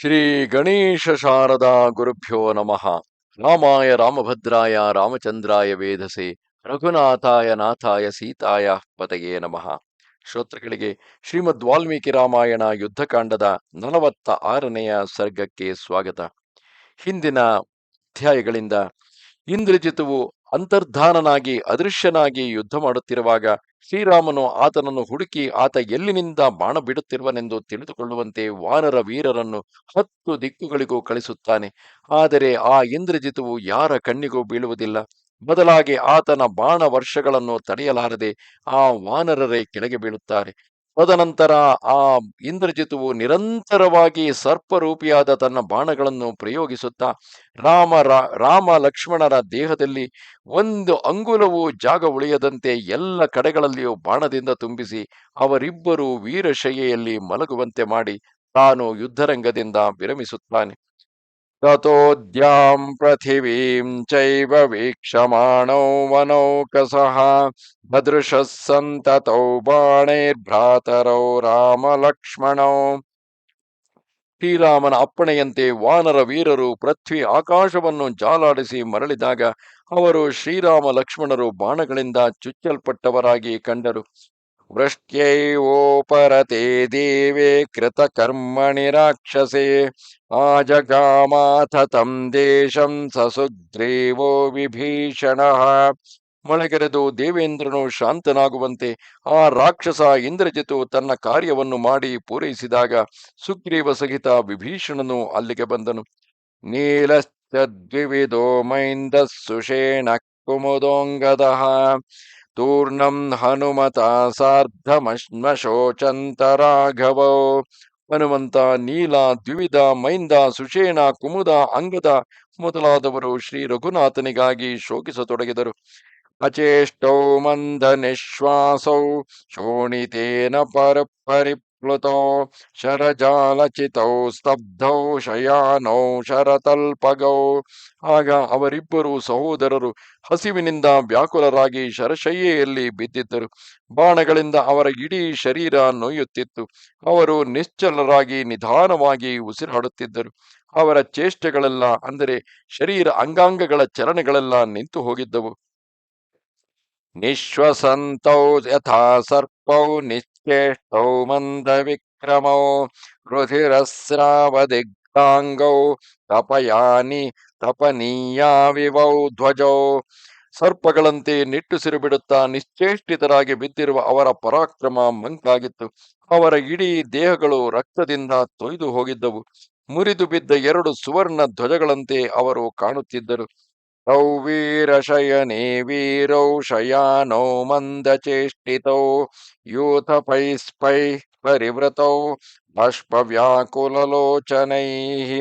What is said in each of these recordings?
ಶ್ರೀ ಗಣೇಶ ಶಾರದಾ ಗುರುಭ್ಯೋ ನಮಃ. ರಾಮಾಯ ರಾಮಭದ್ರಾಯ ರಾಮಚಂದ್ರಾಯ ವೇಧಸೆ ರಘುನಾಥಾಯ ನಾಥಾಯ ಸೀತಾಯ ಪತಯೇ ನಮಃ. ಶ್ರೋತೃಗಳಿಗೆ ಶ್ರೀಮದ್ ವಾಲ್ಮೀಕಿ ರಾಮಾಯಣ ಯುದ್ಧಕಾಂಡದ ನಲವತ್ತ ಆರನೆಯ ಸರ್ಗಕ್ಕೆ ಸ್ವಾಗತ. ಹಿಂದಿನ ಅಧ್ಯಾಯಗಳಿಂದ ಇಂದ್ರಜಿತುವು ಅಂತರ್ಧಾನನಾಗಿ, ಅದೃಶ್ಯನಾಗಿ ಯುದ್ಧ ಮಾಡುತ್ತಿರುವಾಗ ಶ್ರೀರಾಮನು ಆತನನ್ನು ಹುಡುಕಿ ಆತ ಎಲ್ಲಿನಿಂದ ಬಾಣ ಬಿಡುತ್ತಿರುವನೆಂದು ತಿಳಿದುಕೊಳ್ಳುವಂತೆ ವಾನರ ವೀರರನ್ನು ಹತ್ತು ದಿಕ್ಕುಗಳಿಗೂ ಕಳಿಸುತ್ತಾನೆ. ಆದರೆ ಆ ಇಂದ್ರಜಿತುವು ಯಾರ ಕಣ್ಣಿಗೂ ಬೀಳುವುದಿಲ್ಲ. ಬದಲಾಗಿ ಆತನ ಬಾಣ ವರ್ಷಗಳನ್ನು ತಡೆಯಲಾರದೆ ಆ ವಾನರರೇ ಕೆಳಗೆ ಬೀಳುತ್ತಾರೆ. ತದನಂತರ ಆ ಇಂದ್ರಜಿತುವು ನಿರಂತರವಾಗಿ ಸರ್ಪರೂಪಿಯಾದ ತನ್ನ ಬಾಣಗಳನ್ನು ಪ್ರಯೋಗಿಸುತ್ತಾ ರಾಮ ರಾಮ ಲಕ್ಷ್ಮಣರ ದೇಹದಲ್ಲಿ ಒಂದು ಅಂಗುಲವೂ ಜಾಗ ಉಳಿಯದಂತೆ ಎಲ್ಲ ಕಡೆಗಳಲ್ಲಿಯೂ ಬಾಣದಿಂದ ತುಂಬಿಸಿ ಅವರಿಬ್ಬರು ವೀರಶಯ್ಯೆಯಲ್ಲಿ ಮಲಗುವಂತೆ ಮಾಡಿ ತಾನು ಯುದ್ಧರಂಗದಿಂದ ವಿರಮಿಸುತ್ತಾನೆ. ತಥೋದ್ಯಾಂ ಪೃಥಿವೀಂ ಚೈವ ವೀಕ್ಷಮಾಣೌ ವನೌಕಸಃ ಭದೃಶಃ ಸಂತತೌ ಬಾಣೈರ್ಭ್ರಾತರೌ ರಾಮ ಲಕ್ಷ್ಮಣೌ ಶ್ರೀರಾಮನ ಅಪ್ಪಣೆಯಂತೆ ವಾನರ ವೀರರು ಪೃಥ್ವಿ ಆಕಾಶವನ್ನು ಜಾಲಾಡಿಸಿ ಮರಳಿದಾಗ ಅವರು ಶ್ರೀರಾಮ ಲಕ್ಷ್ಮಣರು ಬಾಣಗಳಿಂದ ಚುಚ್ಚಲ್ಪಟ್ಟವರಾಗಿ ಕಂಡರು। ವೃಷ್ಟ್ಯೈವೋಪರತೆ ದೇವೇ ಕೃತಕರ್ಮಣಿ ರಾಕ್ಷಸೆ, ಆಜಗಾಮಾಥ ತಂ ದೇಶಂ ಸಸುಗ್ರೀವೋ ವಿಭೀಷಣ. ಮೊಳಗೆರೆದು ದೇವೇಂದ್ರನು ಶಾಂತನಾಗುವಂತೆ ಆ ರಾಕ್ಷಸ ಇಂದ್ರಜಿತು ತನ್ನ ಕಾರ್ಯವನ್ನು ಮಾಡಿ ಪೂರೈಸಿದಾಗ ಸುಗ್ರೀವ ಸಹಿತ ವಿಭೀಷಣನು ಅಲ್ಲಿಗೆ ಬಂದನು. ನೀಲಶ್ಚದ್ವಿವಿಧೋ ಮೈಂದ ಸುಷೇಣ ಕುಮುದೋಂಗದ. ತೂರ್ಣಂ ಹನುಮತ ಸಾರ್ಧಮಶ್ಮಶೋಚಂತ ರಾಘವೋ ಹನುಮಂತ ನೀಲ ದ್ವಿವಿಧ ಮೈಂದ ಸುಷೇಣ ಕುಮುದ ಅಂಗದ ಮೊದಲಾದವರು ಶ್ರೀ ರಘುನಾಥನಿಗಾಗಿ ಶೋಕಿಸತೊಡಗಿದರು. ಅಚೇಷ್ಟೌ ಮಂದ ನಿಶ್ವಾಸೌ ಶೋಣಿತೇನ ಪರ ಪರಿಪ್ಲುತೌ ಶರಜಾಲಚಿತೌ ಸ್ತಬ್ಧೌ ಶಯಾನೌ ಶರತಲ್ಪಗೌ ಆಗ ಅವರಿಬ್ಬರು ಸಹೋದರರು ಹಸಿವಿನಿಂದ ವ್ಯಾಕುಲರಾಗಿ ಶರಶಯ್ಯೆಯಲ್ಲಿ ಬಿದ್ದಿದ್ದರು. ಬಾಣಗಳಿಂದ ಅವರ ಇಡೀ ಶರೀರ ನೋಯುತ್ತಿತ್ತು. ಅವರು ನಿಶ್ಚಲರಾಗಿ ನಿಧಾನವಾಗಿ ಉಸಿರಾಡುತ್ತಿದ್ದರು. ಅವರ ಚೇಷ್ಟೆಗಳೆಲ್ಲ ಅಂದರೆ ಶರೀರ ಅಂಗಾಂಗಗಳ ಚಲನೆಗಳೆಲ್ಲ ನಿಂತು ಹೋಗಿದ್ದವು. ನಿಶ್ವಸಂತೌ ಯಥಾ ಸರ್ಪೌ ನಿಶ್ಚೇಷ್ಟೌ ಮಂದ ವಿಕ್ರಮೌ ರುಧಿರಸ್ರಾವದಿಗ್ಧಾಂಗೌ ತಪಯಾನಿ ತಪನೀಯಾವಿವೌ ಧ್ವಜೌ ಸರ್ಪಗಳಂತೆ ನಿಟ್ಟುಸಿರು ಬಿಡುತ್ತಾ ನಿಶ್ಚೇಷ್ಟಿತರಾಗಿ ಬಿದ್ದಿರುವ ಅವರ ಪರಾಕ್ರಮ ಮಂಕಾಗಿತ್ತು। ಅವರ ಇಡೀ ದೇಹಗಳು ರಕ್ತದಿಂದ ತೊಯ್ದು ಹೋಗಿದ್ದವು। ಮುರಿದು ಬಿದ್ದ ಎರಡು ಸುವರ್ಣ ಧ್ವಜಗಳಂತೆ ಅವರು ಕಾಣುತ್ತಿದ್ದರು। ವೀರಶಯನೇ ವೀರೌ ಶಯಾನೌ ಮಂದಚೇಷ್ಟಿತೌ ಯೂಥಪೈಸ್ಪೈ ಪರಿವೃತೌ ಬಾಷ್ಪವ್ಯಾಕುಲಲೋಚನೈ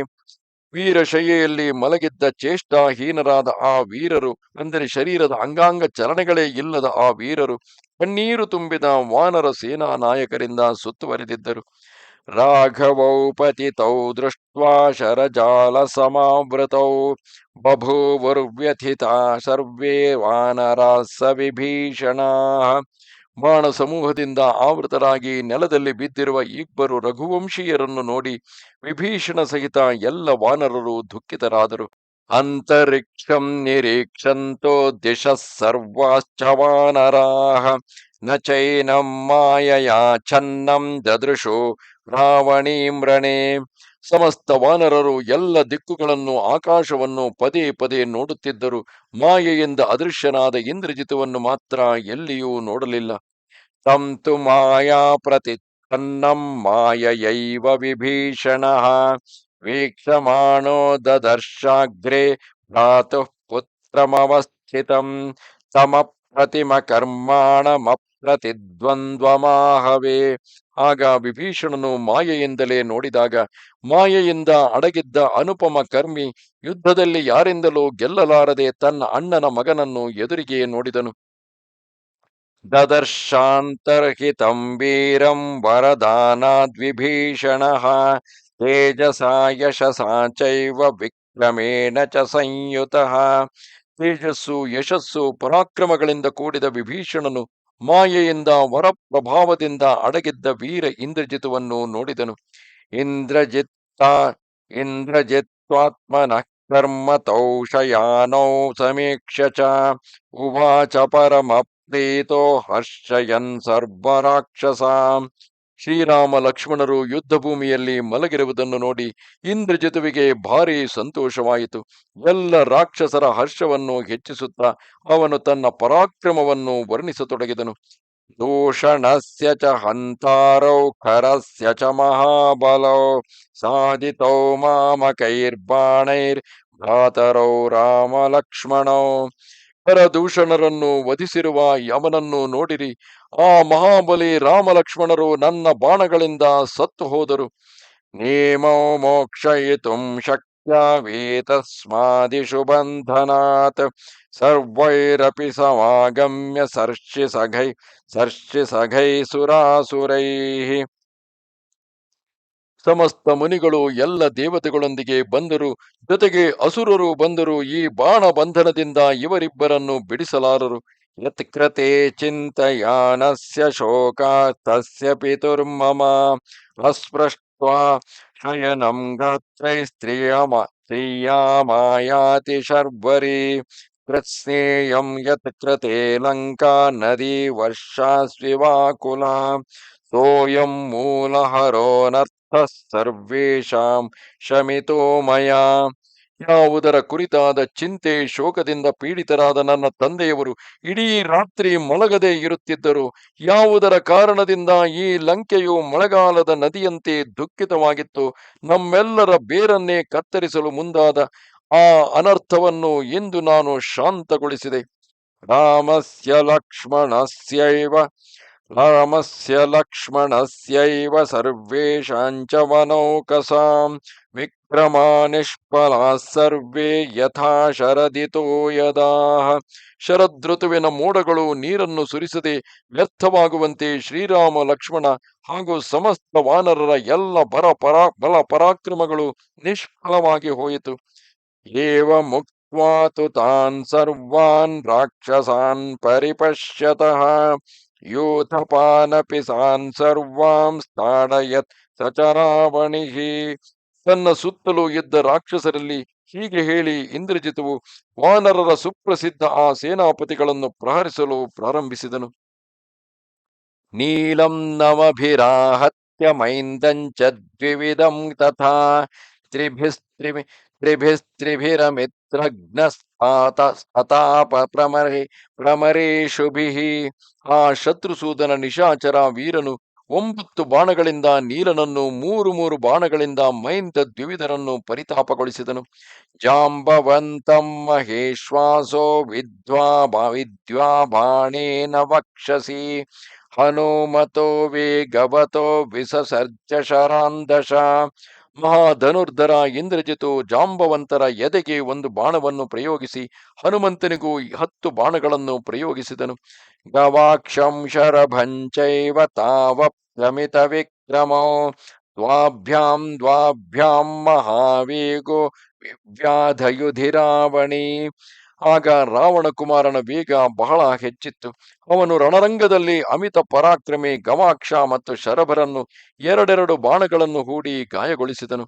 ವೀರಶಯ್ಯೆಯಲ್ಲಿ ಮಲಗಿದ್ದ ಚೇಷ್ಟಾಹೀನರಾದ ಆ ವೀರರು ಅಂದರೆ ಶರೀರದ ಅಂಗಾಂಗ ಚಲನೆಗಳೇ ಇಲ್ಲದ ಆ ವೀರರು ಕಣ್ಣೀರು ತುಂಬಿದ ವಾನರ ಸೇನಾ ನಾಯಕರಿಂದ ಸುತ್ತುವರೆದಿದ್ದರು. ಪತಿತೌ ದೃಷ್ಟ್ವಾ ಶರಜಾಲ ಸಮಾವೃತೌ ಬಭೂವುರ್ವ್ಯಥಿತಾ ಸರ್ವೇ ವಾನರಾ ಸ ವಿಭೀಷಣಾ ಬಾಣ ಸಮೂಹದಿಂದ ಆವೃತರಾಗಿ ನೆಲದಲ್ಲಿ ಬಿದ್ದಿರುವ ಇಬ್ಬರು ರಘುವಂಶೀಯರನ್ನು ನೋಡಿ ವಿಭೀಷಣ ಸಹಿತ ಎಲ್ಲ ವಾನರರು ದುಃಖಿತರಾದರು. ಅಂತರಿಕ್ಷಂ ನಿರೀಕ್ಷಂತೋ ದಿಶ ಸರ್ವಾಶ್ಚ ವಾನರಾಹ ನ ಚೈನಂ ಮಾಯಯಾ ಛನ್ನಂ ದದೃಶು ರಾವಣೀಮ್ರಣೆ ಸಮಸ್ತ ವಾನರರು ಎಲ್ಲ ದಿಕ್ಕುಗಳನ್ನು ಆಕಾಶವನ್ನು ಪದೇ ಪದೇ ನೋಡುತ್ತಿದ್ದರು. ಮಾಯೆಯಿಂದ ಅದೃಶ್ಯನಾದ ಇಂದ್ರಜಿತವನ್ನು ಮಾತ್ರ ಎಲ್ಲಿಯೂ ನೋಡಲಿಲ್ಲ. ತಂತು ಮಾಯಾ ಪ್ರತಿ ತನ್ನಂ ಮಾಯೈವ ವಿಭೀಷಣ ವೀಕ್ಷಮಾಣೋ ದದರ್ಶಾಗ್ರೆ ಭ್ರಾತು ಪುತ್ರಮವಸ್ಥಿತಂ ತಮ ಪ್ರತಿಮ ಕರ್ಮಾಣಮಪ್ರತಿದ್ವಂದ್ವಮಾಹವೇ. ಆಗ ವಿಭೀಷಣನು ಮಾಯೆಯಿಂದಲೇ ನೋಡಿದಾಗ ಮಾಯೆಯಿಂದ ಅಡಗಿದ್ದ ಅನುಪಮ ಕರ್ಮಿ ಯುದ್ಧದಲ್ಲಿ ಯಾರಿಂದಲೂ ಗೆಲ್ಲಲಾರದೆ ತನ್ನ ಅಣ್ಣನ ಮಗನನ್ನು ಎದುರಿಗೆ ನೋಡಿದನು. ದದರ್ಶಾಂತರ್ಹಿತಂ ವೀರಂ ವರದಾನಾದ್ವಿಭೀಷಣ ತೇಜಸಾ ಯಶಸಾ ಚೈವ ವಿಕ್ರಮೇಣ ಚ ಸಂಯುತಃ. ತೇಜಸ್ಸು ಯಶಸ್ಸು ಪರಾಕ್ರಮಗಳಿಂದ ಕೂಡಿದ ವಿಭೀಷಣನು ಮಾಯೆಯಿಂದ ವರ ಪ್ರಭಾವದಿಂದ ಅಡಗಿದ್ದ ವೀರ ಇಂದ್ರಜಿತುವನ್ನು ನೋಡಿದನು. ಇಂದ್ರಜಿತ್ತ, ಇಂದ್ರಜಿತ್ವಾತ್ಮನ ಕರ್ಮ ತೌಷಯಾನೌ ಸಮೀಕ್ಷ ಚ ಉವಾಚ ಪರಮ ಪ್ರೀತೋ ಹರ್ಷಯನ್ ಸರ್ವರಾಕ್ಷಸಾಂ. ಶ್ರೀರಾಮ ಲಕ್ಷ್ಮಣರು ಯುದ್ಧ ಭೂಮಿಯಲ್ಲಿ ಮಲಗಿರುವುದನ್ನು ನೋಡಿ ಇಂದ್ರಜಿತುವಿಗೆ ಭಾರಿ ಸಂತೋಷವಾಯಿತು. ಎಲ್ಲ ರಾಕ್ಷಸರ ಹರ್ಷವನ್ನು ಹೆಚ್ಚಿಸುತ್ತಾ ಅವನು ತನ್ನ ಪರಾಕ್ರಮವನ್ನು ವರ್ಣಿಸತೊಡಗಿದನು. ದೂಷಣಸ್ಯ ಚ ಹಂತಾರೌ ಖರಸ್ಯ ಚ ಮಹಾಬಲೌ ಸಾಧಿತೌ ಮಾಮಕೈರ್ಬಾಣೈರ್ ಭ್ರಾತರೌ ರಾಮ ಲಕ್ಷ್ಮಣೌ. ಪರದೂಷಣರನ್ನು ವಧಿಸಿರುವ ಯಮನನ್ನು ನೋಡಿರಿ. ಆ ಮಹಾಬಲಿ ರಾಮಲಕ್ಷ್ಮಣರು ನನ್ನ ಬಾಣಗಳಿಂದ ಸತ್ತು ಹೋದರು. ನೇಮೋ ಮೋಕ್ಷಯಿತುಂ ಶಕ್ಯವೇತಸ್ಮಾದಿಷು ಬಂಧನಾತ್ ಸರ್ವೈರಪಿ ಸಮಾಗಮ್ಯ ಸರ್ಷಿ ಸಘೈ ಸರ್ಷಿ ಸಘೈ ಸುರಾಸುರೈ ಸಮಸ್ತ ಮುನಿಗಳು ಎಲ್ಲ ದೇವತೆಗಳೊಂದಿಗೆ ಬಂದರು. ಜೊತೆಗೆ ಅಸುರರು ಬಂದರು. ಈ ಬಾಣ ಬಂಧನದಿಂದ ಇವರಿಬ್ಬರನ್ನು ಬಿಡಿಸಲಾರರು. ಶೋಕ ತಸ್ಯ ಪಿತುರ್ಮಮ ಅಸ್ಪೃಷ್ಟ್ವಾ ಶಯನಂ ಗಾತ್ರೈ ಸ್ತ್ರಿಯಮ ಸ್ತ್ರಿಯಾಮಾಯಾತಿ ಶರ್ವರಿ ಕೃತ್ಸ್ನೇಯಂ ಯತ್ಕೃತೆ ಲಂಕಾ ನದಿ ವರ್ಷಾಸ್ವಿವಾಕುಲ ಸೋಯಂ ಮೂಲಹರೋನರ್ಥ ಸರ್ವೇಷಾಂ ಶಮಿತೋ ಮಯ ಯಾವುದರ ಕುರಿತಾದ ಚಿಂತೆ ಶೋಕದಿಂದ ಪೀಡಿತರಾದ ನನ್ನ ತಂದೆಯವರು ಇಡೀ ರಾತ್ರಿ ಮಲಗದೆ ಇರುತ್ತಿದ್ದರು. ಯಾವುದರ ಕಾರಣದಿಂದ ಈ ಲಂಕೆಯು ಮಳೆಗಾಲದ ನದಿಯಂತೆ ದುಃಖಿತವಾಗಿತ್ತು. ನಮ್ಮೆಲ್ಲರ ಬೇರನ್ನೇ ಕತ್ತರಿಸಲು ಮುಂದಾದ ಆ ಅನರ್ಥವನ್ನು ಇಂದು ನಾನು ಶಾಂತಗೊಳಿಸಿದೆ. ರಾಮಸ್ಯ ಲಕ್ಷ್ಮಣಸ್ಯೈವ ರಾಮಸ್ಯ ಲಕ್ಷ್ಮಣಸ್ಯೈವ ಸರ್ವೇಷಾಂಚ ವನೌಕಸಾಂ ವಿಕ್ರಮಾ ನಿಷ್ಫಲಾ ಸರ್ವೇ ಯಥಾ ಶರದಿತೋ ಯದಾಹ ಶರದೃತುವಿನ ಮೋಡಗಳು ನೀರನ್ನು ಸುರಿಸದೆ ವ್ಯರ್ಥವಾಗುವಂತೆ ಶ್ರೀರಾಮ, ಲಕ್ಷ್ಮಣ ಹಾಗೂ ಸಮಸ್ತ ವಾನರರ ಎಲ್ಲ ಬರ ಪರಾ, ಬಲ ಪರಾಕ್ರಮಗಳು ನಿಷ್ಫಲವಾಗಿ ಹೋಯಿತು. ಏವ ಮುಕ್ವಾತು ತಾನ್ ಸರ್ವಾನ್ ರಾಕ್ಷಸಾನ್ ಪರಿಪಶ್ಯತಃ। ಯೂಥಪಾನಪಿ ಸಾನ್ ಸರ್ವಾಂ ಸ್ಥಾಡಯತ್ ಸಚರಾವಣಿಃ ತನ್ನ ಸುತ್ತಲೂ ಇದ್ದ ರಾಕ್ಷಸರಲ್ಲಿ ಹೀಗೆ ಹೇಳಿ ಇಂದ್ರಜಿತವು ವಾನರರ ಸುಪ್ರಸಿದ್ಧ ಆ ಸೇನಾಪತಿಗಳನ್ನು ಪ್ರಹರಿಸಲು ಪ್ರಾರಂಭಿಸಿದನು. ನೀಲಂ ನವಭಿರಾಹತ್ಯ ಮೈಂದಂಚ ದ್ವಿವಿಧಂ ತಥಾ ತ್ರಿಭಿಸ್ತ್ರಿಭಿ ತ್ರಿಭಿಸ್ತ್ರಿಭಿರಮಿತ್ರಘ್ನಸ್ತಾತ ಸ್ತಾಪ ಪ್ರಮರೇ ಪ್ರಮರೇಶುಭಿಃ ಆ ಶತ್ರುಸೂದನ ನಿಶಾಚರ ವೀರನು ಒಂಬತ್ತು ಬಾಣಗಳಿಂದ ನೀಲನನ್ನು ಮೂರು ಮೂರು ಬಾಣಗಳಿಂದ ಮೈಂದ ದ್ವಿವಿಧರನ್ನು ಪರಿತಾಪಗೊಳಿಸಿದನು. ಜಾಂಬವಂತಂ ಮಹೇಶ್ವಾಸೋ ವಿದ್ವಾ ವಿದ್ವಾ ಬಾಣೇನ ವಕ್ಷಸಿ. ಹನುಮತೋ ವೇಗವತೋ ವಿಸಸರ್ಜ ಶರಾಂದಶ ಮಹಾಧನುರ್ಧರ ಇಂದ್ರಜಿತು ಜಾಂಬವಂತರ ಎದೆಗೆ ಒಂದು ಬಾಣವನ್ನು ಪ್ರಯೋಗಿಸಿ ಹನುಮಂತನಿಗೂ ಹತ್ತು ಬಾಣಗಳನ್ನು ಪ್ರಯೋಗಿಸಿದನು. ಗವಾಕ್ಷಂ ಶರಭಂಚೈವ ಪ್ರಮಿತ ವಿಕ್ರಮೋ ದ್ವಾಭ್ಯಾಂ ದ್ವಾಭ್ಯಾಂ ಯುಧಿ ವ್ಯಾಧಯುಧಿರಾವಣಿ ಆಗ ರಾವಣ ಕುಮಾರನ ವೇಗ ಬಹಳ ಹೆಚ್ಚಿತ್ತು. ಅವನು ರಣರಂಗದಲ್ಲಿ ಅಮಿತ ಪರಾಕ್ರಮಿ ಗವಾಕ್ಷ ಮತ್ತು ಶರಭರನ್ನು ಎರಡೆರಡು ಬಾಣಗಳನ್ನು ಹೂಡಿ ಗಾಯಗೊಳಿಸಿದನು.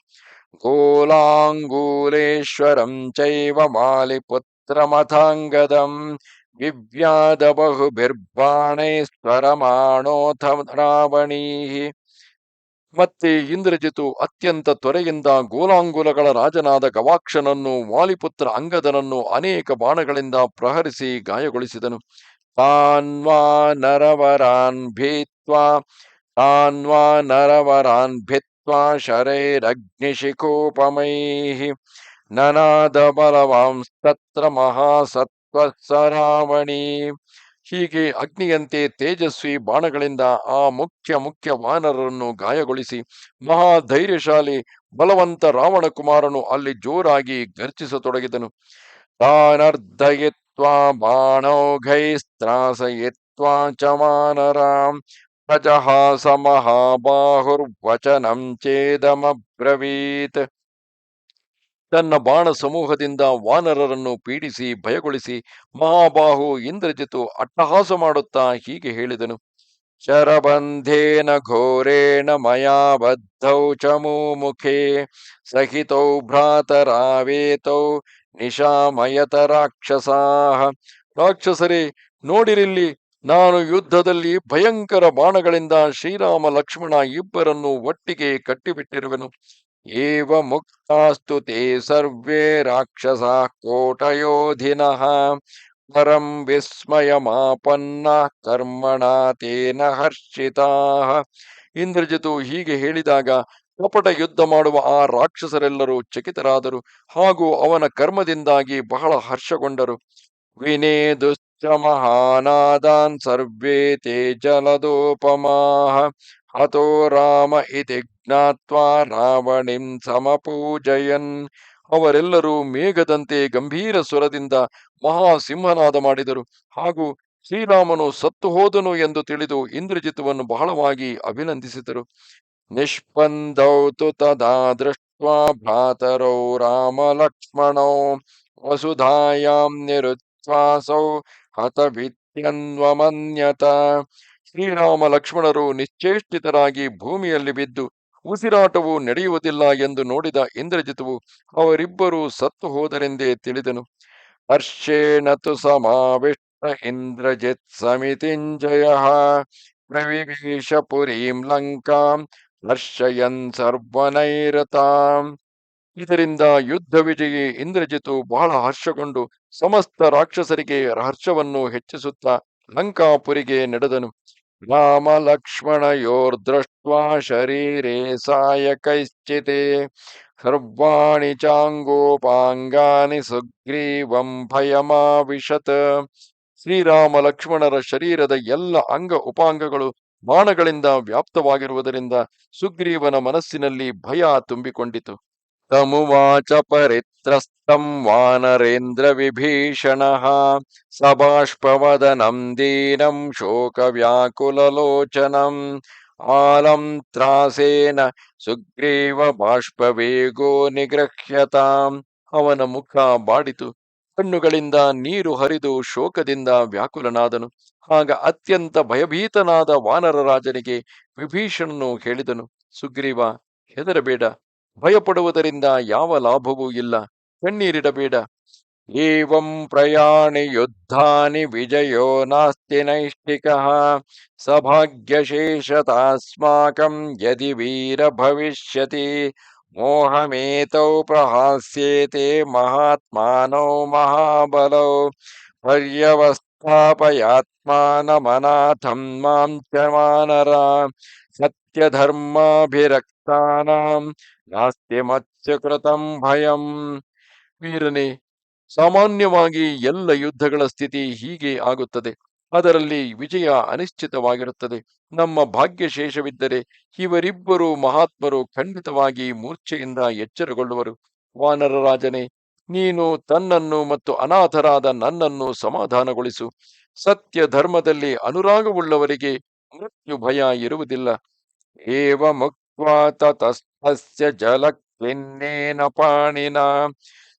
ಗೋಲಾಂಗೂಲೇಶ್ವರಂ ಚೈವ ಮಾಲಿಪುತ್ರಮಥಾಂಗದಂ ಸ್ವರಮಾಣೋಥ ರಾವಣೀ ಮತ್ತೆ ಇಂದ್ರಜಿತು ಅತ್ಯಂತ ತೊರೆಯಿಂದ ಗೋಲಾಂಗುಲಗಳ ರಾಜನಾದ ಗವಾಕ್ಷನನ್ನು ವಾಲಿಪುತ್ರ ಅಂಗದನನ್ನು ಅನೇಕ ಬಾಣಗಳಿಂದ ಪ್ರಹರಿಸಿ ಗಾಯಗೊಳಿಸಿದನು. ತಾನ್ವಾ ನರವರಾನ್ ಭೀತ್ವಾ ತಾನ್ವಾ ನರವರಾನ್ ಭಿತ್ವಾ ಶರೈರಗ್ನಿಶಿಖೋಪಮೈಃ ನನಾದ ಬಲವಾಂಸ್ತತ್ರ ಮಹಾಸತ್ವ ಸರಾವಣಿ ಹೀಗೆ ಅಗ್ನಿಯಂತೆ ತೇಜಸ್ವಿ ಬಾಣಗಳಿಂದ ಆ ಮುಖ್ಯ ಮುಖ್ಯ ವಾನರರನ್ನು ಗಾಯಗೊಳಿಸಿ ಮಹಾ ಧೈರ್ಯಶಾಲಿ ಬಲವಂತ ರಾವಣ ಕುಮಾರನು ಅಲ್ಲಿ ಜೋರಾಗಿ ಗರ್ಜಿಸತೊಡಗಿದನು ತಾನರ್ಧಯಿತ್ವಾ ಬಾಣೌಘೈಸ್ತ್ರಾಸಯಿತ್ವಾ ಚ ಮಾನರಾಂ ಪ್ರಜಹಾಸ ಮಹಾಬಾಹುರ್ವಚನಂ ಚೇದಮಬ್ರವೀತ್. ತನ್ನ ಬಾಣ ಸಮೂಹದಿಂದ ವಾನರರನ್ನು ಪೀಡಿಸಿ, ಭಯಗೊಳಿಸಿ ಮಹಾಬಾಹು ಇಂದ್ರಜಿತು ಅಟ್ಟಹಾಸ ಮಾಡುತ್ತಾ ಹೀಗೆ ಹೇಳಿದನು. ಶರಬಂಧೇನ ಘೋರೇಣ ಮಯಾಬದ್ಧೌ ಬದ್ಧೌ ಚ ಮುಖೇ ಸಹಿತೌ ಭ್ರಾತರಾವೇತೌ ನಿಶಾಮಯತ ರಾಕ್ಷಸಾಹ. ರಾಕ್ಷಸರೇ, ನೋಡಿರಿಲ್ಲಿ, ನಾನು ಯುದ್ಧದಲ್ಲಿ ಭಯಂಕರ ಬಾಣಗಳಿಂದ ಶ್ರೀರಾಮ ಲಕ್ಷ್ಮಣ ಇಬ್ಬರನ್ನು ಒಟ್ಟಿಗೆ ಕಟ್ಟಿಬಿಟ್ಟಿರುವೆನು. ಏವ ಮುಕ್ತಾಸ್ತು ತೇ ಸರ್ವೇ ರಾಕ್ಷಸ ಕೋಟಯೋಧಿನಃ ಪರಂ ವಿಸ್ಮಯಮಾಪನ್ನ ಕರ್ಮಣ ತೇನ ಹರ್ಷಿತಾ ಇಂದ್ರಜಿತು ಹೀಗೆ ಹೇಳಿದಾಗ, ಕಪಟ ಯುದ್ಧ ಮಾಡುವ ಆ ರಾಕ್ಷಸರೆಲ್ಲರೂ ಚಕಿತರಾದರು, ಹಾಗೂ ಅವನ ಕರ್ಮದಿಂದಾಗಿ ಬಹಳ ಹರ್ಷಗೊಂಡರು. ವಿನೇದುಶ್ಚ ಮಹಾನಾದಾನ್ ಸರ್ವೇ ತೇ ಜಲದೋಪಮಾಹ ಹತೋ ರಾಮ ಇತಿ ಜ್ಞಾತ್ವಾ ರಾವಣಿಂ ಸಮಪೂಜಯನ್ ಅವರೆಲ್ಲರೂ ಮೇಘದಂತೆ ಗಂಭೀರ ಸ್ವರದಿಂದ ಮಹಾಸಿಂಹನಾದ ಮಾಡಿದರು. ಹಾಗೂ ಶ್ರೀರಾಮನು ಸತ್ತು ಹೋದನು ಎಂದು ತಿಳಿದು ಇಂದ್ರಜಿತ್ವನ್ನು ಬಹಳವಾಗಿ ಅಭಿನಂದಿಸಿದರು. ನಿಷ್ಪಂದೌತು ತದಾ ದೃಷ್ಟ್ವಾ ಭ್ರಾತರೌ ರಾಮ ಲಕ್ಷ್ಮಣೌ ವಸುಧಾಯಾಂ ನಿರುಚ್ಛ್ವಾಸೌ ಹತವಿತ್ಯನ್ವಮನ್ಯತ। ಶ್ರೀರಾಮ ಲಕ್ಷ್ಮಣರು ನಿಶ್ಚೇಷ್ಟಿತರಾಗಿ ಭೂಮಿಯಲ್ಲಿ ಬಿದ್ದು ಉಸಿರಾಟವು ನಡೆಯುವುದಿಲ್ಲ ಎಂದು ನೋಡಿದ ಇಂದ್ರಜಿತುವು ಅವರಿಬ್ಬರೂ ಸತ್ತು ಹೋದರೆಂದೇ ತಿಳಿದನು. ಹರ್ಷೇಣ ತು ಸಮಾವಿಷ್ಟ ಇಂದ್ರಜಿತ್ ಸಮಿತಿಂಜಯ ಪ್ರವಿವೇಶ ಪುರೀಂ ಲಂಕಾಂ ಹರ್ಷಯನ್ ಸರ್ವನೈರತಾಂ. ಇದರಿಂದ ಯುದ್ಧ ವಿಜಯಿ ಇಂದ್ರಜಿತು ಬಹಳ ಹರ್ಷಗೊಂಡು ಸಮಸ್ತ ರಾಕ್ಷಸರಿಗೆ ಹರ್ಷವನ್ನು ಹೆಚ್ಚಿಸುತ್ತಾ ಲಂಕಾಪುರಿಗೆ ನಡೆದನು. ಲಕ್ಷ್ಮಣಯೋರ್ದೃಷ್ಟ್ವಾ ಶರೀರೇ ಸಾಯಕೈಶ್ಚಿತೆ ಸರ್ವಾಣಿ ಚಾಂಗೋಪಾಂಗಾನಿ ಸುಗ್ರೀವಂ ಶ್ರೀರಾಮ ಲಕ್ಷ್ಮಣರ ಶರೀರದ ಎಲ್ಲ ಅಂಗ ಉಪಾಂಗಗಳು ಬಾಣಗಳಿಂದ ವ್ಯಾಪ್ತವಾಗಿರುವುದರಿಂದ ಸುಗ್ರೀವನ ಮನಸ್ಸಿನಲ್ಲಿ ಭಯ ತುಂಬಿಕೊಂಡಿತು. ತಮುವಾಚ ಪರಿತ್ರಸ್ತಂ ವಾನರೇಂದ್ರ ವಿಭೀಷಣ ಸಬಾಷ್ಪವದನಂ ದೀನಂ ಶೋಕ ವ್ಯಾಕುಲಲೋಚನಂ ಆಲಂ ತ್ರಾಸೇನ ಸುಗ್ರೀವ ಬಾಷ್ಪವೇಗೋ ನಿಗೃಹ್ಯತಾಂ ಅವನ ಮುಖ ಬಾಡಿತು, ಕಣ್ಣುಗಳಿಂದ ನೀರು ಹರಿದು ಶೋಕದಿಂದ ವ್ಯಾಕುಲನಾದನು. ಆಗ ಅತ್ಯಂತ ಭಯಭೀತನಾದ ವಾನರ ರಾಜನಿಗೆ ವಿಭೀಷಣನು ಹೇಳಿದನು, ಸುಗ್ರೀವ, ಹೆದರಬೇಡ, ಭಯಪಡುವುದರಿಂದ ಯಾವ ಲಾಭವೂ ಇಲ್ಲ. ಕಣ್ಣೀರಿಡಬೇಡ ಏವಂ ಪ್ರಯಾಣಿ ಯುದ್ಧಾನಿ ವಿಜಯೋ ನಾಸ್ತಿ ನೈಷ್ಠಿಕಃ ಸಭಾಗ್ಯಶೇಷತಾಸ್ಮಾಕಂ ಯದಿ ವೀರ ಭವಿಷ್ಯತಿ ಮೋಹಮೇತೌ ಪ್ರಹಾಸ್ಯೇತೆ ಮಹಾತ್ಮಾನೋ ಮಹಾಬಲೌ ಪರ್ಯವಸ್ಥಾಪಯಾತ್ಮಾನಮನಾಥಂ ಮಾಂ ಚ ಮಾನರ ಸತ್ಯಧರ್ಮಾಭಿರಕ್ತಾನಾಂ ನಾಸ್ತಿ ಮತ್ಸ್ಯ ಕೃತಂ ಭಯಂ ವೀರನೇ, ಸಾಮಾನ್ಯವಾಗಿ ಎಲ್ಲ ಯುದ್ಧಗಳ ಸ್ಥಿತಿ ಹೀಗೆ ಆಗುತ್ತದೆ. ಅದರಲ್ಲಿ ವಿಜಯ ಅನಿಶ್ಚಿತವಾಗಿರುತ್ತದೆ. ನಮ್ಮ ಭಾಗ್ಯಶೇಷವಿದ್ದರೆ ಇವರಿಬ್ಬರು ಮಹಾತ್ಮರು ಖಂಡಿತವಾಗಿ ಮೂರ್ಛೆಯಿಂದ ಎಚ್ಚರಗೊಳ್ಳುವರು. ವಾನರ ರಾಜನೇ, ನೀನು ತನ್ನನ್ನು ಮತ್ತು ಅನಾಥರಾದ ನನ್ನನ್ನು ಸಮಾಧಾನಗೊಳಿಸು. ಸತ್ಯ ಧರ್ಮದಲ್ಲಿ ಅನುರಾಗವುಳ್ಳವರಿಗೆ ಮೃತ್ಯು ಭಯ ಇರುವುದಿಲ್ಲ. ಏವ ಮುಕ್ವಾ ತತಸ್ತಸ್ಯ ಜಲಕ್ಲಿನ್ನೇನ ಪಾಣಿನ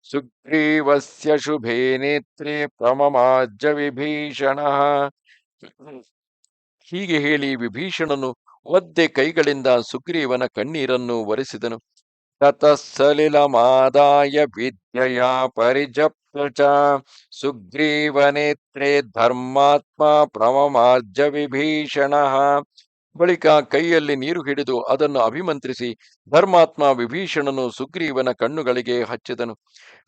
ಸುಗ್ರೀವಸ್ಯ ಶುಭೇ ನೇತ್ರೇ ಪ್ರಮಮಾಜ್ಯ ವಿಭೀಷಣ ಹೀಗೆ ಹೇಳಿ ವಿಭೀಷಣನು ಒದ್ದೆ ಕೈಗಳಿಂದ ಸುಗ್ರೀವನ ಕಣ್ಣೀರನ್ನು ಒರೆಸಿದನು. ತತಸ್ಸಲಿಲಮಾದಾಯ ವಿದ್ಯೆಯ ಪರಿಜಪ್ತ ಚ ಸುಗ್ರೀವನೇತ್ರೇ ಧರ್ಮಾತ್ಮ ಪ್ರಮಮಾರ್ಜ ವಿಭೀಷಣ ಬಳಿಕ ಕೈಯಲ್ಲಿ ನೀರು ಹಿಡಿದು ಅದನ್ನು ಅಭಿಮಂತ್ರಿಸಿ ಧರ್ಮಾತ್ಮ ವಿಭೀಷಣನು ಸುಗ್ರೀವನ ಕಣ್ಣುಗಳಿಗೆ ಹಚ್ಚಿದನು.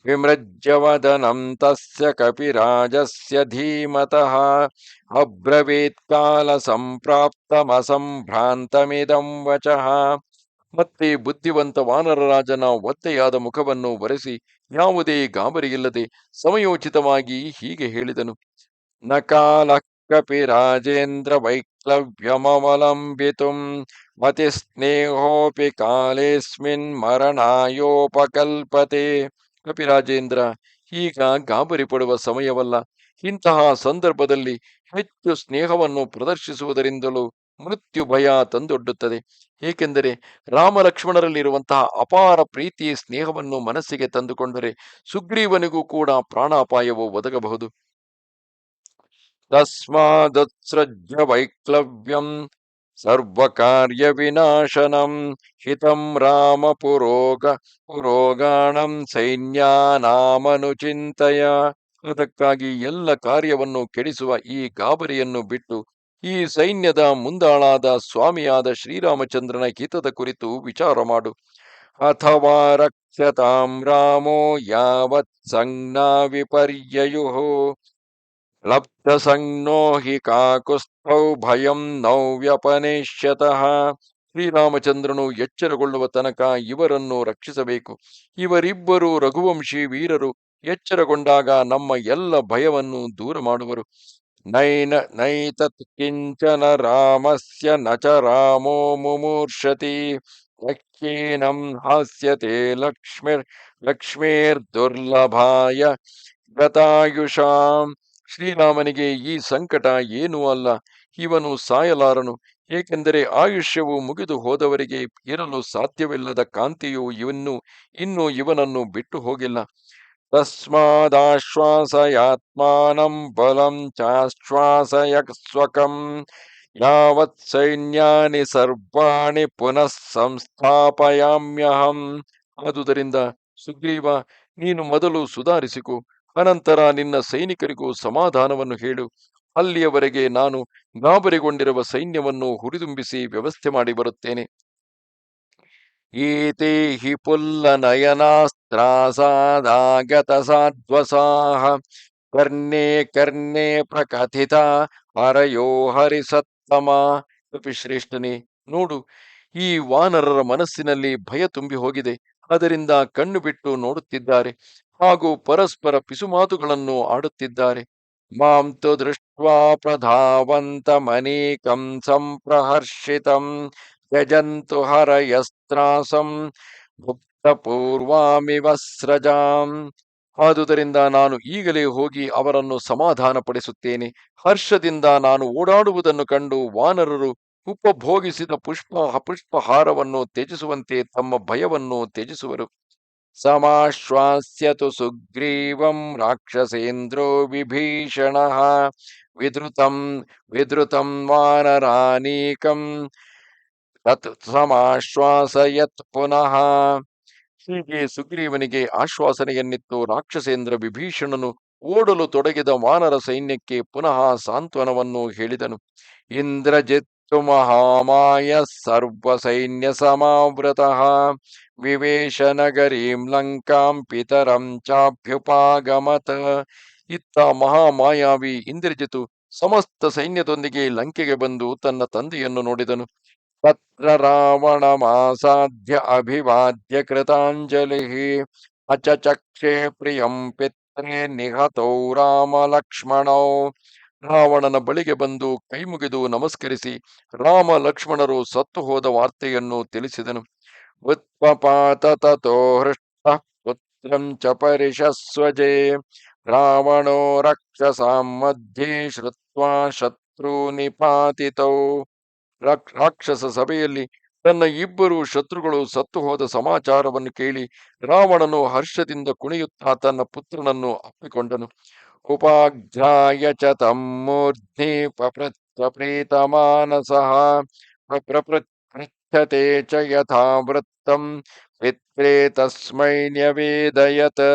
ವಿಮೃಜ್ಯವದನಂ ತಸ್ಯ ಕಪಿರಾಜಸ್ಯ ಧೀಮತಃ ಅಬ್ರವೀತ್ ಕಾಲ ಸಂಪ್ರಾಪ್ತಮಸಂಭ್ರಾಂತಮಿದಂ ವಚಃ. ಮತ್ತೆ ಬುದ್ಧಿವಂತ ವಾನರರಾಜನ ಒತ್ತೆಯಾದ ಮುಖವನ್ನು ಒರೆಸಿ ಯಾವುದೇ ಗಾಬರಿಯಿಲ್ಲದೆ ಸಮಯೋಚಿತವಾಗಿ ಹೀಗೆ ಹೇಳಿದನು. ನ ಕಾಲ ರಾಜೇಂದ್ರ ವೈಕ್ಲವ್ಯಮವಲಂಬಿತುಂ ಮತಿ ಸ್ನೇಹೋಪಿ ಕಾಲೇಸ್ಮಿನ್ ಮರಣಾಯೋಪಕಲ್ಪತೆ ಕಪಿರಾಜೇಂದ್ರ ಈಗ ಗಾಬರಿ ಪಡುವ ಸಮಯವಲ್ಲ ಇಂತಹ ಸಂದರ್ಭದಲ್ಲಿ ಹೆಚ್ಚು ಸ್ನೇಹವನ್ನು ಪ್ರದರ್ಶಿಸುವುದರಿಂದಲೂ ಮೃತ್ಯು ಭಯ ತಂದೊಡ್ಡುತ್ತದೆ. ಏಕೆಂದರೆ ರಾಮ ಲಕ್ಷ್ಮಣರಲ್ಲಿರುವಂತಹ ಅಪಾರ ಪ್ರೀತಿ ಸ್ನೇಹವನ್ನು ಮನಸ್ಸಿಗೆ ತಂದುಕೊಂಡರೆ ಸುಗ್ರೀವನಿಗೂ ಕೂಡ ಪ್ರಾಣಾಪಾಯವು ಒದಗಬಹುದು. ತಸ್ಮಾದುತ್ಸೃಜ್ಯ ವೈಕ್ಲವ್ಯಂ ಸರ್ವಕಾರ್ಯ ವಿನಾಶನಂ ಹಿತಂ ರಾಮ ಪುರೋಗ ಪುರೋಗಾಣಂ ಸೈನ್ಯಾನಾಮನುಚಿಂತಯ ಅದಕ್ಕಾಗಿ ಎಲ್ಲ ಕಾರ್ಯವನ್ನು ಕೆಡಿಸುವ ಈ ಗಾಬರಿಯನ್ನು ಬಿಟ್ಟು ಈ ಸೈನ್ಯದ ಮುಂದಾಳಾದ ಸ್ವಾಮಿಯಾದ ಶ್ರೀರಾಮಚಂದ್ರನ ಹಿತದ ಕುರಿತು ವಿಚಾರ ಮಾಡು. ಅಥವಾ ರಕ್ಷತಾಂ ರಾಮೋ ಯಾವತ್ ಸಂಜ್ಞಾ ವಿಪರ್ಯಯು ಸಂಜ್ಞೋ ಹಿ ಕಾಕುಸ್ಥೌ ಭಯಂ ನೌ ವ್ಯಪನೇಶ್ಯತಃ ಶ್ರೀರಾಮಚಂದ್ರನು ಎಚ್ಚರಗೊಳ್ಳುವ ತನಕ ಇವರನ್ನು ರಕ್ಷಿಸಬೇಕು. ಇವರಿಬ್ಬರು ರಘುವಂಶಿ ವೀರರು ಎಚ್ಚರಗೊಂಡಾಗ ನಮ್ಮ ಎಲ್ಲ ಭಯವನ್ನು ದೂರ ಮಾಡುವರು. ನೈನ ನೈತತ್ ಕಿಂಚನ ರಾಮಸ್ಯ ನಚ ರಾಮೋ ಮುಮೂರ್ಷತಿ ಯಕ್ಷೇನಂ ಹಾಸ್ಯತೆ ಲಕ್ಷ್ಮೀರ್ ದುರ್ಲಭಾಯ ಗತಾಯುಷಾಂ ಶ್ರೀರಾಮನಿಗೆ ಈ ಸಂಕಟ ಏನೂ ಅಲ್ಲ. ಇವನು ಸಾಯಲಾರನು. ಏಕೆಂದರೆ ಆಯುಷ್ಯವು ಮುಗಿದು ಹೋದವರಿಗೆ ಇರಲು ಸಾಧ್ಯವಿಲ್ಲದ ಕಾಂತಿಯು ಇವನ್ನು ಇನ್ನು ಇವನನ್ನು ಬಿಟ್ಟು ಹೋಗಿಲ್ಲ. ತಸ್ಮಾದಾಶ್ವಾಸಯಾತ್ಮಾನಂ ಬಲಂ ಚಾಶ್ವಾಸಯ ಸ್ವಕಂ ಯಾವತ್ ಸೈನ್ಯಾನಿ ಸರ್ವಾಣಿ ಪುನಃ ಸಂಸ್ಥಾಪಯಾಮ್ಯಹಂ. ಆದುದರಿಂದ ಸುಗ್ರೀವ, ನೀನು ಮೊದಲು ಸುಧಾರಿಸಿಕೊ. ಅನಂತರ ನಿನ್ನ ಸೈನಿಕರಿಗೂ ಸಮಾಧಾನವನ್ನು ಹೇಳು. ಅಲ್ಲಿಯವರೆಗೆ ನಾನು ಗಾಬರಿಗೊಂಡಿರುವ ಸೈನ್ಯವನ್ನು ಹುರಿದುಂಬಿಸಿ ವ್ಯವಸ್ಥೆ ಮಾಡಿ ಬರುತ್ತೇನೆ. ಈತೆ ಹಿ ಪುಲ್ಲ ನಯನಾಸ್ತ್ರಾಸಾದಾಗತ ಸಾಧ್ವಸಾಹ ಕರ್ಣೇ ಕರ್ಣೆ ಪ್ರಕಥಿತ ಹರಯೋ ಹರಿಸತ್ತಮ. ಕಪಿಶ್ರೇಷ್ಠನೇ ನೋಡು, ಈ ವಾನರರ ಮನಸ್ಸಿನಲ್ಲಿ ಭಯ ತುಂಬಿ ಹೋಗಿದೆ. ಅದರಿಂದ ಕಣ್ಣು ಬಿಟ್ಟು ನೋಡುತ್ತಿದ್ದಾರೆ. ಹಾಗೂ ಪರಸ್ಪರ ಪಿಸುಮಾತುಗಳನ್ನು ಆಡುತ್ತಿದ್ದಾರೆ. ಮಾಂ ತು ದೃಷ್ಟ್ವಾ ಪ್ರಧಾವಂತಮನೇಕಂ ಸಂಪ್ರಹರ್ಷಿತಂ ಯಜಂತು ಹರಯಸ್ತ್ರಾಸಂ ಸ್ರಜಾಂ. ಆದುದರಿಂದ ನಾನು ಈಗಲೇ ಹೋಗಿ ಅವರನ್ನು ಸಮಾಧಾನಪಡಿಸುತ್ತೇನೆ. ಹರ್ಷದಿಂದ ನಾನು ಓಡಾಡುವುದನ್ನು ಕಂಡು ವಾನರರು ಉಪಭೋಗಿಸಿದ ಪುಷ್ಪ ಪುಷ್ಪಹಾರವನ್ನು ತ್ಯಜಿಸುವಂತೆ ತಮ್ಮ ಭಯವನ್ನು ತ್ಯಜಿಸುವರು. ಸಮಾಶ್ವಾಸ್ಯತು ಸುಗ್ರೀವಂ ರಾಕ್ಷಸೇಂದ್ರೋ ವಿಭೀಷಣ ವಿಧೃತಂ ವಿಧೃತಂ ವಾನರಾನೀಕಂ ತತ್ ಸಮಾಶ್ವಾಸಯತ್ ಪುನಃ ಹೀಗೆ ಸುಗ್ರೀವನಿಗೆ ಆಶ್ವಾಸನೆಯನ್ನಿತ್ತು ರಾಕ್ಷಸೇಂದ್ರ ವಿಭೀಷಣನು ಓಡಲು ತೊಡಗಿದ ವಾನರ ಸೈನ್ಯಕ್ಕೆ ಪುನಃ ಸಾಂತ್ವನವನ್ನು ಹೇಳಿದನು. ಇಂದ್ರಜಿತ್ತು ಸರ್ವಸೈನ್ಯ ಸಮಾವೃತಃ ನಗರೀಂ ಲಂಕಾಂ ಪಿತರಂ ಚಾಭ್ಯುಪಾಗಮತ ಇತ್ತ ಮಹಾಮಾಯಾವಿ ಇಂದ್ರಜಿತು ಸಮಸ್ತ ಸೈನ್ಯದೊಂದಿಗೆ ಲಂಕೆಗೆ ಬಂದು ತನ್ನ ತಂದೆಯನ್ನು ನೋಡಿದನು. ತತ್ರ ರಾವಣಮಾಸಾಧ್ಯ ಅಭಿವಾದ್ಯ ಕೃತಾಂಜಲಿ। ಅಚಚಕ್ಷೇ ಪ್ರಿಯಂ ಪಿತ್ರೆ ನಿಹತೌ ರಾಮ ಲಕ್ಷ್ಮಣೌ ರಾವಣನ ಬಳಿಗೆ ಬಂದು ಕೈಮುಗಿದು ನಮಸ್ಕರಿಸಿ ರಾಮ ಲಕ್ಷ್ಮಣರು ಸತ್ತು ಹೋದ ವಾರ್ತೆಯನ್ನು ತಿಳಿಸಿದನು. ಉತ್ಪಪಾತ ತಥೋ ಹೃಷ್ಟ, ಪುತ್ರಂ ಚ ರಾವಣೋ ರಕ್ಷಸಾಂ ಮಧ್ಯೆ ಶ್ರುತ್ವಾ ಶತ್ರು ನಿಪಾತಿತೌ ರಾಕ್ಷಸ ಸಭೆಯಲ್ಲಿ ತನ್ನ ಇಬ್ಬರು ಶತ್ರುಗಳು ಸತ್ತು ಹೋದ ಸಮಾಚಾರವನ್ನು ಕೇಳಿ ರಾವಣನು ಹರ್ಷದಿಂದ ಕುಣಿಯುತ್ತಾ ತನ್ನ ಪುತ್ರನನ್ನು ಅಪ್ಪಿಕೊಂಡನು. ಉಪಾಧ್ಯಾಯ ಚ ತಮ್ಮೂರ್ಧ್ನಿ ಪ್ರೀತಮಾನಸಃ ಪ್ರಪೃಚ್ಛತೆ ಚ ಯಥಾ ವೃತ್ತಂ ಪಿತ್ರೆ ತಸ್ಮೈ ನ್ಯವೇದಯತ್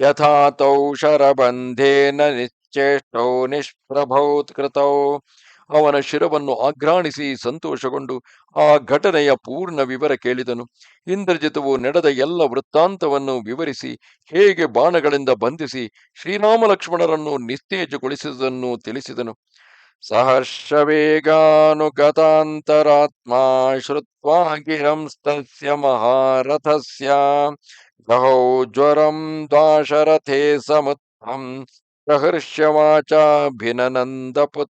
ಯಥಾ ತೌ ಶರಬಂಧೇನ ನಿಶ್ಚೇಷ್ಟೌ ನಿಷ್ಪ್ರಭೌತ್ಕೃತೌ ಅವನ ಶಿರವನ್ನು ಆಘ್ರಾಣಿಸಿ ಸಂತೋಷಗೊಂಡು ಆ ಘಟನೆಯ ಪೂರ್ಣ ವಿವರ ಕೇಳಿದನು. ಇಂದ್ರಜಿತವು ನಡೆದ ಎಲ್ಲ ವೃತ್ತಾಂತವನ್ನು ವಿವರಿಸಿ, ಹೇಗೆ ಬಾಣಗಳಿಂದ ಬಂಧಿಸಿ ಶ್ರೀರಾಮ ಲಕ್ಷ್ಮಣರನ್ನು ನಿಸ್ತೇಜಗೊಳಿಸಿದನ್ನು ತಿಳಿಸಿದನು. ಸಹರ್ಷವೇಗಾನುಗತಾಂತರಾತ್ಮ ಶ್ರುತ್ವಾ ಗಿರಂಸ್ತಸ್ಯ ಮಹಾರಥಸ್ಯ ಗಹೌ ಜ್ವರಂ ದ್ವಾಶರಥೇ ಸಮುತ್ಥಂ ಸಹರ್ಷ್ಯವಾಚಾಭಿನಂದಪುತ್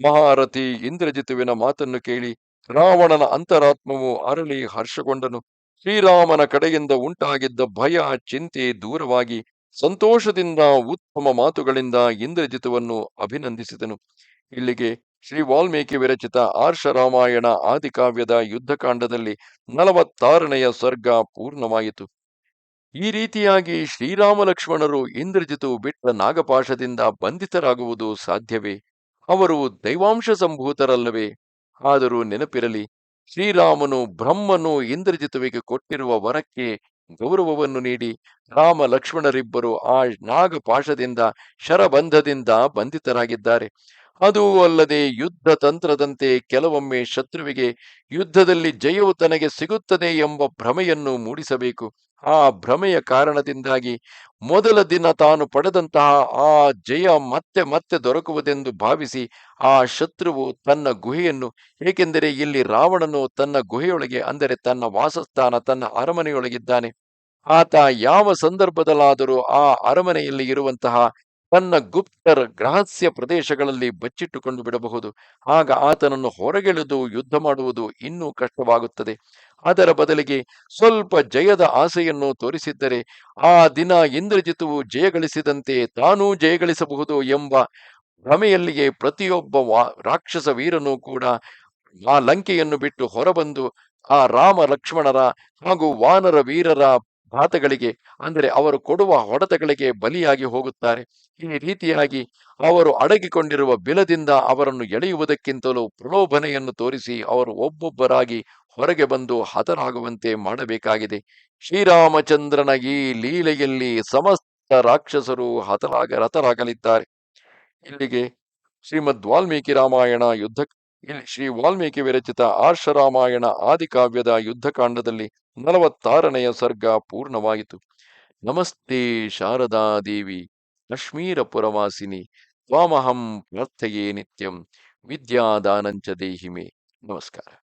ಮಹಾರಥಿ ಇಂದ್ರಜಿತುವಿನ ಮಾತನ್ನು ಕೇಳಿ ರಾವಣನ ಅಂತರಾತ್ಮವು ಅರಳಿ ಹರ್ಷಗೊಂಡನು. ಶ್ರೀರಾಮನ ಕಡೆಯಿಂದ ಉಂಟಾಗಿದ್ದ ಭಯ, ಚಿಂತೆ ದೂರವಾಗಿ ಸಂತೋಷದಿಂದ ಉತ್ತಮ ಮಾತುಗಳಿಂದ ಇಂದ್ರಜಿತುವನ್ನು ಅಭಿನಂದಿಸಿದನು. ಇಲ್ಲಿಗೆ ಶ್ರೀ ವಾಲ್ಮೀಕಿ ವಿರಚಿತ ಆರ್ಷ ರಾಮಾಯಣ ಆದಿಕಾವ್ಯದ ಯುದ್ಧಕಾಂಡದಲ್ಲಿ ನಲವತ್ತಾರನೆಯ ಸರ್ಗ ಪೂರ್ಣವಾಯಿತು. ಈ ರೀತಿಯಾಗಿ ಶ್ರೀರಾಮ ಲಕ್ಷ್ಮಣರು ಇಂದ್ರಜಿತು ಬಿಟ್ಟ ನಾಗಪಾಶದಿಂದ ಬಂಧಿತರಾಗುವುದು ಸಾಧ್ಯವೇ? ಅವರು ದೈವಾಂಶ ಸಂಭೂತರಲ್ಲವೇ? ಆದರೂ ನೆನಪಿರಲಿ, ಶ್ರೀರಾಮನು ಬ್ರಹ್ಮನು ಇಂದ್ರಜಿತುವಿಗೆ ಕೊಟ್ಟಿರುವ ವರಕ್ಕೆ ಗೌರವವನ್ನು ನೀಡಿ ರಾಮ ಲಕ್ಷ್ಮಣರಿಬ್ಬರು ಆ ನಾಗಪಾಶದಿಂದ ಶರಬಂಧದಿಂದ ಬಂಧಿತರಾಗಿದ್ದಾರೆ. ಅದೂ ಅಲ್ಲದೆ ಯುದ್ಧ ತಂತ್ರದಂತೆ ಕೆಲವೊಮ್ಮೆ ಶತ್ರುವಿಗೆ ಯುದ್ಧದಲ್ಲಿ ಜಯವು ತನಗೆ ಸಿಗುತ್ತದೆ ಎಂಬ ಭ್ರಮೆಯನ್ನು ಮೂಡಿಸಬೇಕು. ಆ ಭ್ರಮೆಯ ಕಾರಣದಿಂದಾಗಿ ಮೊದಲ ದಿನ ತಾನು ಪಡೆದಂತಹ ಆ ಜಯ ಮತ್ತೆ ಮತ್ತೆ ದೊರಕುವುದೆಂದು ಭಾವಿಸಿ ಆ ಶತ್ರುವು ತನ್ನ ಗುಹೆಯನ್ನು, ಏಕೆಂದರೆ ಇಲ್ಲಿ ರಾವಣನು ತನ್ನ ಗುಹೆಯೊಳಗೆ, ಅಂದರೆ ತನ್ನ ವಾಸಸ್ಥಾನ, ತನ್ನ ಅರಮನೆಯೊಳಗಿದ್ದಾನೆ. ಆತ ಯಾವ ಸಂದರ್ಭದಲ್ಲಾದರೂ ಆ ಅರಮನೆಯಲ್ಲಿ ಇರುವಂತಹ ತನ್ನ ಗುಪ್ತರ ಗ್ರಹಸ್ಯ ಪ್ರದೇಶಗಳಲ್ಲಿ ಬಚ್ಚಿಟ್ಟುಕೊಂಡು ಬಿಡಬಹುದು. ಆಗ ಆತನನ್ನು ಹೊರಗೆಳೆದು ಯುದ್ಧ ಮಾಡುವುದು ಇನ್ನೂ ಕಷ್ಟವಾಗುತ್ತದೆ. ಅದರ ಬದಲಿಗೆ ಸ್ವಲ್ಪ ಜಯದ ಆಸೆಯನ್ನು ತೋರಿಸಿದ್ದರೆ ಆ ದಿನ ಇಂದ್ರಜಿತುವು ಜಯಗಳಿಸಿದಂತೆ ತಾನೂ ಜಯಗಳಿಸಬಹುದು ಎಂಬ ಭ್ರಮೆಯಲ್ಲಿಯೇ ಪ್ರತಿಯೊಬ್ಬ ರಾಕ್ಷಸ ವೀರನೂ ಕೂಡ ಆ ಲಂಕೆಯನ್ನು ಬಿಟ್ಟು ಹೊರಬಂದು ಆ ರಾಮ ಲಕ್ಷ್ಮಣರ ಹಾಗೂ ವಾನರ ವೀರರ ಘಾತಗಳಿಗೆ, ಅಂದರೆ ಅವರು ಕೊಡುವ ಹೊಡೆತಗಳಿಗೆ ಬಲಿಯಾಗಿ ಹೋಗುತ್ತಾರೆ. ಈ ರೀತಿಯಾಗಿ ಅವರು ಅಡಗಿಕೊಂಡಿರುವ ಬಿಲದಿಂದ ಅವರನ್ನು ಎಳೆಯುವುದಕ್ಕಿಂತಲೂ ಪ್ರಲೋಭನೆಯನ್ನು ತೋರಿಸಿ ಅವರು ಒಬ್ಬೊಬ್ಬರಾಗಿ ಹೊರಗೆ ಬಂದು ಹತರಾಗುವಂತೆ ಮಾಡಬೇಕಾಗಿದೆ. ಶ್ರೀರಾಮಚಂದ್ರನ ಈ ಲೀಲೆಯಲ್ಲಿ ಸಮಸ್ತ ರಾಕ್ಷಸರು ಹತರಾಗ, ರಥರಾಗಲಿದ್ದಾರೆ. ಇಲ್ಲಿಗೆ ಶ್ರೀಮದ್ ವಾಲ್ಮೀಕಿ ರಾಮಾಯಣ ಯುದ್ಧ ಶ್ರೀ ವಾಲ್ಮೀಕಿ ವಿರಚಿತ ಆರ್ಷರಾಮಾಯಣ ಆದಿಕಾವ್ಯದ ಯುದ್ಧಕಾಂಡದಲ್ಲಿ ನಲವತ್ತಾರನೆಯ ಸರ್ಗ ಪೂರ್ಣವಾಯಿತು ನಮಸ್ತೆ ಶಾರದಾ ದೇವಿ ಪುರವಾಸಿನಿ ತ್ವಾಮಹಂ ಪ್ರಾರ್ಥೆಯೇ ನಿತ್ಯಂ ವಿದ್ಯಾದಾನಂಚ ದೇಹಿಮೆ. ನಮಸ್ಕಾರ.